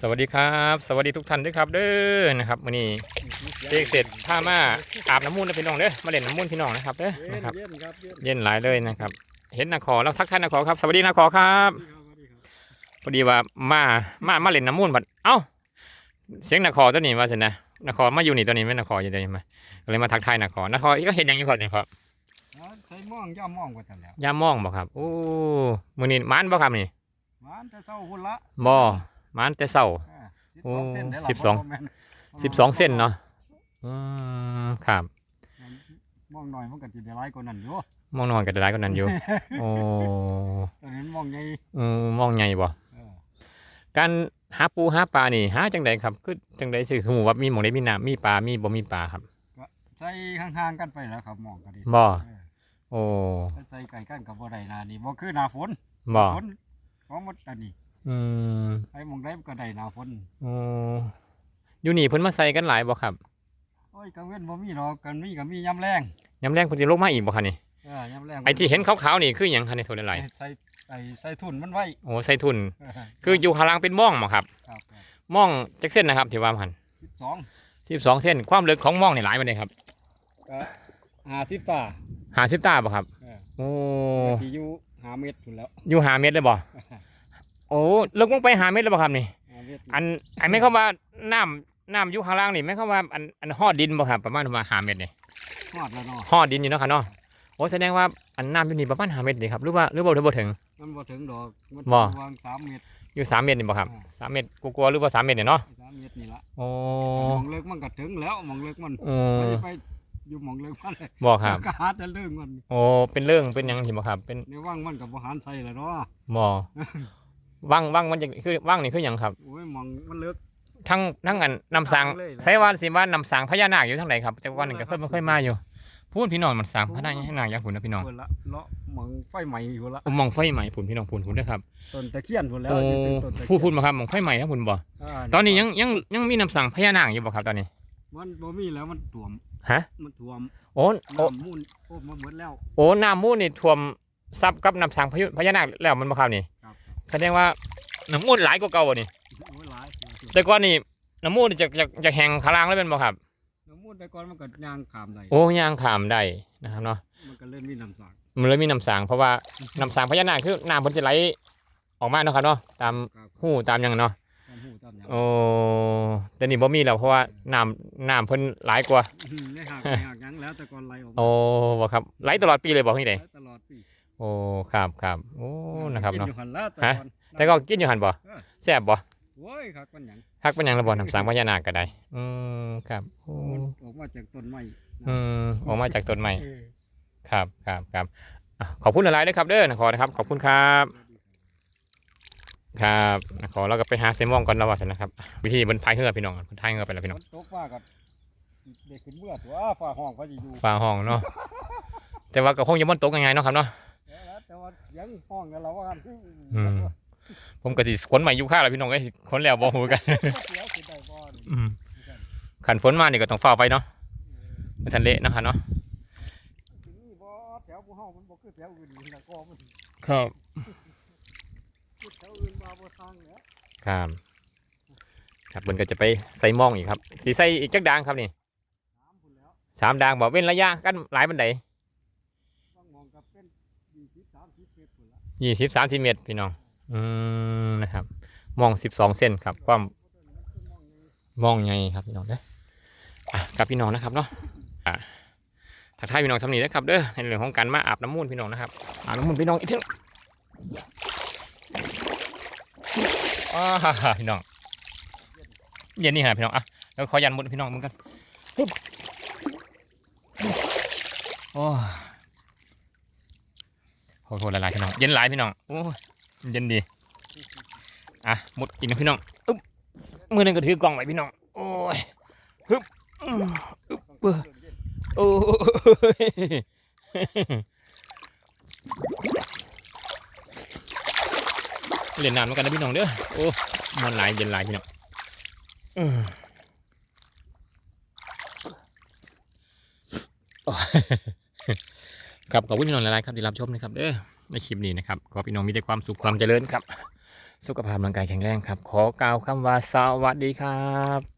สวัสดีครับ สวัสดีทุกท่านด้วยครับ เด้อนะครับวันนี้เด็กเสร็จพามาอาบน้ำมูนนะพี่น้องเด้อมาเล่นน้ำมูนพี่น้องนะครับเด้อเย็นนะครับเย็นครับเย็นเย็นหลายเลยนะครับ เห็นนาคอแล้วทักทายนาคอครับ สวัสดีนาคอครับสวัสดีครับพอดีว่ามามามาเล่นน้ำมูนบัดเอ้าเสียงนาคอตัวนี้ว่าสินะนาคอมาอยู่นี่ตัวนี้ไม่นาคออยู่ตัวนี้มาก็เลยมาทักทายนาคอนาคอก็เห็นอย่างนี้ครับนี่ครับอ่าใช้ม่วงย่ามองกว่าแต่แล้วย่ามองบ่ครับโอ้มื้อนี้มันบ่ครับนี่หวานแต่เศร้าหุ่นละบ่ มันแต่เช้าอ่าโอ้เส้นได้ล่ะสิบสองบ่แม่นสิบสองเส้นเนาะอืมครับ มองหน่อยมันก็สิได้หลายกว่านั้นอยู่มองนอนกับได้ก็นั้นอยู่ โอ้ตอนนี้มองใหญ่อืมมองไงบ่เออการหาปูหาปลานี่หาจังไดครับคือจังไดสิคือหมู่ว่ามีหมองใดมีน้ำมีปลา มีบ่มีปลาครับ ใส่ห่างๆกันไปแล้วครับมองก็ดีบ่ เออโอ้ ถ้าใส่ไก่กันกับบ่ได้หนานี่บ่คือหน้าฝนบ่ ฝนของหมดอันนี้ อืมไอ้มองได้ก็ได้หน้าฝนโอ้อยู่นี่เพิ่นมาใส่กันหลายบ่ครับโอ้ยกังเว้นบ่มีดอกกันมีก็มียามแรงยามแรงเพิ่นสิลงมาอีกบ่คะนี่เออยามแรงไอ้ที่เห็นขาวๆนี่คือหยังคะนี่โทนหลายใส่ไอ้ใส่ทุนมันไว้โอ้ใส่ทุนเออคืออยู่ข้างล่างเป็นม่องบ่ครับครับม่องจักเส้นนะครับที่ว่ามัน12 12 เส้น ความลึกของม่องนี่หลายปานใดครับก็50ตา50ตาบ่ครับเออโอ้ที่อยู่หาเม็ดพุ่นแล้วอยู่5เมตรเลยบ่ โอ้ลึกลงไป5เมตรเลยบ่ครับนี่หาเม็ดอันอันไม่เข้าว่าน้ำน้ำอยู่ข้างล่างนี่ไม่เข้าว่าอันอันหอดดินบ่ครับประมาณว่าหาเมตรนี่ฮอดแล้วเนาะหอดดินอยู่เนาะครับเนาะโอ้แสดงว่าอันน้ำอยู่นี่ประมาณหาเมตรนี่ครับหรือว่าหรือว่าหรือบ่ถึงมันบ่ถึงดอกมันบ่วาง3เม็ดอยู่สามเมตรนี่บ่ครับอ่าสามเมตรกลัวาๆหรือว่าสามเมตรเนี่ยเนาะ3เม็ดนี่ละโอ้หมองเลิกมันก็ถึงแล้วหมองเลิกมันโอ้ไม่ได้ไปอยู่หมองเลิกมันเลยบ่ครับก็หาแต่เรื่องมันโอ้เป็นเรื่องเป็นหยังที่บ่ครับ เป็นในว่างมันก็บ่หารใส่แล้วเนาะบ่ ว่างว่างมันจะคือว่างนี่คือหยังครับโอ้ยหมองมันเลิกทั้งทั้งอันนำสร้างเลยนะ ใช้ว่าสิว่านำสร้างพญานาคอยู่ทางไหนครับ แต่ว่านึงก็เคยบ่เคยมาอยู่ พูดพี่น้องมันสร้างพญานาคอย่างพุ่นนะพี่น้องเพิ่นละเลาะหมองไฟใหม่อยู่ละผมมองไฟใหม่พุ่นพี่น้องพุ่นพุ่นเด้อครับต้นตะเคียนพุ่นแล้วโอ้อยู่ถึงต้นตะเคียนพูดพูดมาครับมองไฟใหม่นะพุ่นบ่าตอนนี้ยังยังยังมีน้ำสั่งพญานาคอยู่บ่ครับตอนนี้ มันบ่มีแล้วมันท่วมฮะ มันท่วมโอ้โอ้น้ำมูลโอ้มาหมดแล้วโอ้น้ำมูลนี่ท่วมซับกับน้ำสั่งพญพญานาคแล้วมันบ่ครับนี่ครับ แสดงว่าน้ำมูลหลายกว่าเก่าบ่นี่โอ้ยหลายหลายสุดแต่ก่อนนี่น้ำมูลนี่จะจะจะแห้งขางลางแล้วเป็นบ่ครับน้ำมูลแต่ก่อนมันก็ย่างขามได้โอ้ย่างขามได้นะครับเนาะมันก็เล่นมีน้ำสากมันเลยมีน้ำสั่งเพราะว่าน้ำสั่งพญานาคคือน้ำเพิ่นจะไหลออกมาเนาะครับเนาะตามครับหูตามหยังเนาะตามหูตามหยังโอ้แต่นี่บ่มีแล้วเพราะว่าน้ำน้ำเพิ่นหลายกว่าอืมในหากในหากหยังแล้วแต่ก่อนไหลออกมาโอ้บ่ครับไหลตลอดปีเลยบ่ที่ไหนไหลตลอดปี โอ้ครับครับโอ้นะครับกิเนาะอยู่หันแล้วแต่ฮะก่อนแต่ก็กินอยู่หันบ่เออแซ่บบ่โอ้ยครับมันหยังฮักเป็นหยังระบ่น้ำสางพญานาคก็ได้อืมครับโอ้มันออกมาจากต้นไม้อืมออกมาจากต้นไม้เออ ครับครับครับอะขอบคุณหลายๆด้วยครับเด้อนะขอนะครับขอบคุณครับ ครับนะขอเราก็ไปหาเซมองก่อนแล้วว่าซั่นนะครับอะวิธีบนพายเรือพี่น้องบนพายเรือไปแล้วพี่น้อง ฝนตกฟ้าก็เด็กขึ้นเมื่อตัวฟ้าห้องเขาจะอยู่ฟ้าห้องเนาะ แต่ว่าก็คงจะบ่ตกยังไงเนาะครับเนาะ แล้วแต่ว่าเสียังห้องกันแล้วว่ากันอืม ผมก็สิขนใหม่อยู่ค่าแล้วพี่น้องก็สิขนแล้วบ่ฮู้กัน เสียวขึ้นได้บ่อนอืมขันฝนมานี่ก็ต้องเฝ้าไปเนาะไม่ทันเละนะครับเนาะทีนี้บ่แถวผู้เฮามันบ่คือแถวอื่นนี่ละก็มันครับคือแถวอื่นมาบ่ทางเนี่ยครับครับเบิ่นก็จะไปใส่หมองอีกครับสิใส่อีกจักดางครับนี่น้ำพุ่นแล้วสามดางบอกเว้นระยะกันหลายบันได ต้องมองกับเป็น20 30เมตรพุ่นละ ยี่สิบสามสิบเมตรพี่น้อง อืมนะครับ มองสิบสองเส้นครับความมองไงครับพี่น้องเด้อะกับพี่น้องนะครับเนาะอะทักทายพี่น้องสำนีนะครับเด้อในเรื่องของการมาอาบน้ำมูลพี่น้องนะครับอาบน้ำมูลพี่น้องอีกทีอ่าพี่น้องเย็นนี่ฮะพี่น้องอะแล้วขอยันมุดพี่น้องเหมือนกันโอ้ โทษหลายพี่น้อง เย็นหลายพี่น้อง โอ้เย็นดี อะหมดอีกนะพี่น้องอึ๊บมือหนึงก็ถือกล่องไว้พี่น้อง โอ้ยฮึบอึ๊บเออโอ้ยเล่นน้ำเหมือนกันนะพี่น้องเด้อ โอ้มันหลายเย็นหลายพี่น้องอืมโอ้ ครับขอบคุณพี่น้องหลายๆครับที่รับชมนะครับเด้อในคลิปนี้นะครับขอพี่น้องมีแต่ความสุขความเจริญครับ สุขภาพร่างกายแข็งแรงครับ ขอกล่าวคำว่าสวัสดีครับ